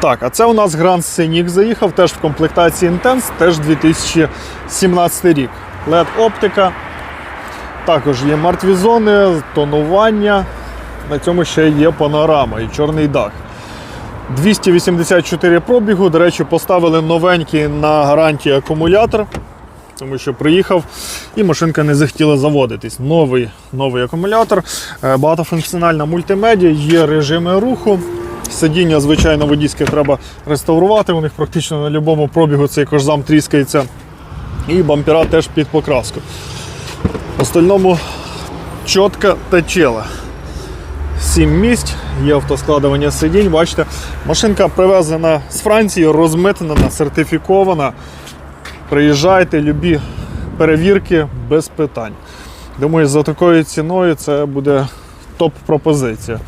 Так, а це у нас Grand Scenic заїхав, теж в комплектації Intense, теж 2017 рік. LED оптика. Також є мертві зони, тонування. На цьому ще є панорама і чорний дах. 284 пробігу. До речі, поставили новенький на гарантії акумулятор, тому що приїхав і машинка не захотіла заводитись. Новий, новий акумулятор, е, багатофункціональна мультимедіа, є режими руху. Сидіння, звичайно, водійське треба реставрувати. У них практично на будь-якому пробігу цей кожзам тріскається. І бампера теж під покраску. В остальному чітко та чела. Сім місць, є автоскладування сидінь. Бачите, машинка привезена з Франції, розмитнена, сертифікована. Приїжджайте, любі перевірки без питань. Думаю, за такою ціною це буде топ-пропозиція.